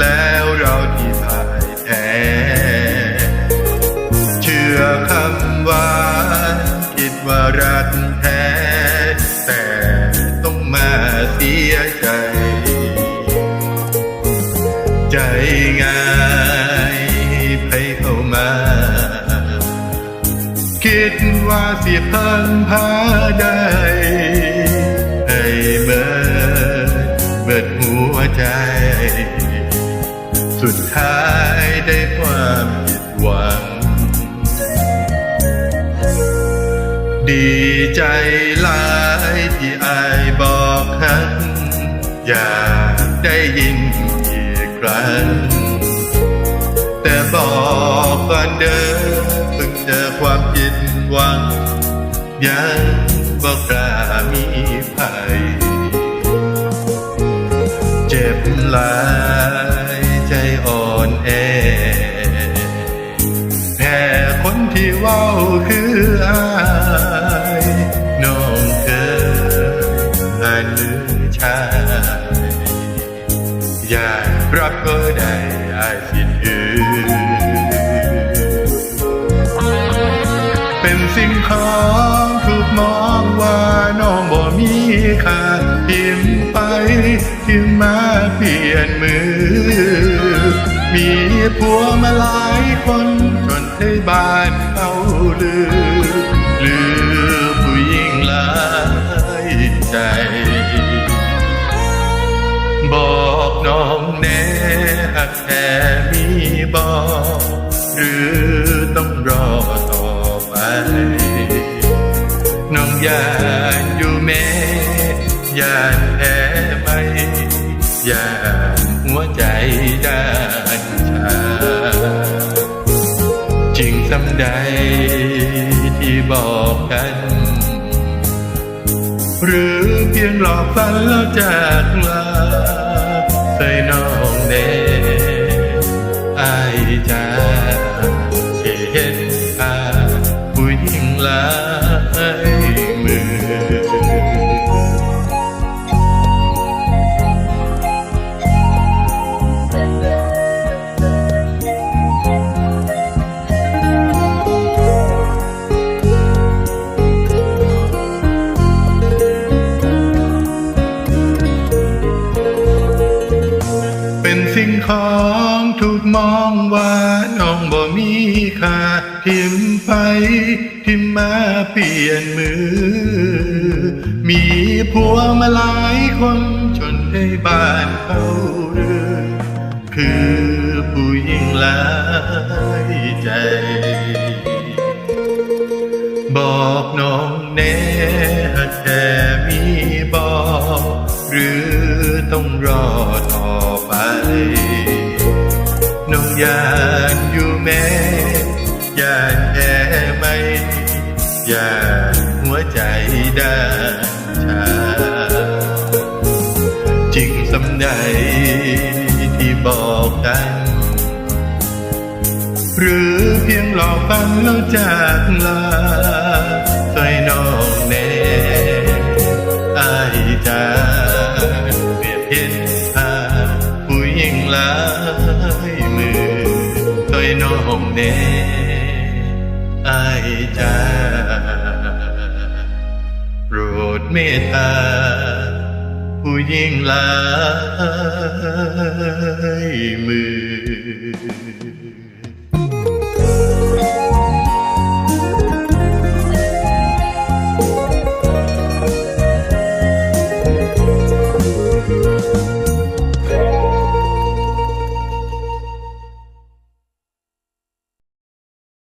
แล้วเราที่พ่ายแพ้เชื่อคำหวาคิดว่ารักแท้แต่ต้องมาเสียใจ ใจง่ายให้เข้ามา คิดว่าสิพันพาได้ให้เมิดเบิดหัวใจ สุดท้ายได้ความผิดหวัง ดีใจหลายที่อายบอกฮักอยากได้ยินอีกครั้ง แต่บอกก่อนเดิมเพิ่งเจอความผิดหวัง ยังบอกกล้ามีภัย ว้าคืออายน้องเคยอ่านมือชายอยากรับก็ได้อายสิดอื่นเป็นสิ่งของถูกมองว่าน้องบ่มีค่าทิมไปทิมมาเปลี่ยนมือ มีผัวมาหลายคนจนให้บ้านเขาลือลือผู้หญิงหลายใจ บอกน้องแน่หากแค่มีบอกหรือต้องรอต่อไป น้องยานอยู่แม่ยานแพ้ไหมยานหัวใจได้ ใดที่บอกกัน หรือเพียงหลอกฝันแล้วจากลาใส่น้องเน่อ มองว่าน้องบ่มีค่าทิมไปทิมมาเปลี่ยนมือ มีผัวมาหลายคนจนให้บ้านเขาเรือคือผู้หญิงหลายใจ บอกน้องแน่แค่มีบอกหรือ ยานอยู่แม่ยานแค่ไม่ยานหัวใจด้านชาจริงสำใดที่บอกกัน หรือเพียงหลอกฟันแล้วจากลาใส่น้องแน่อายจะเปรียบเห็นภาพผู้หญิงลา น้องเน่อายจะโปรดเมตตา ผู้ยิ่งลายมือ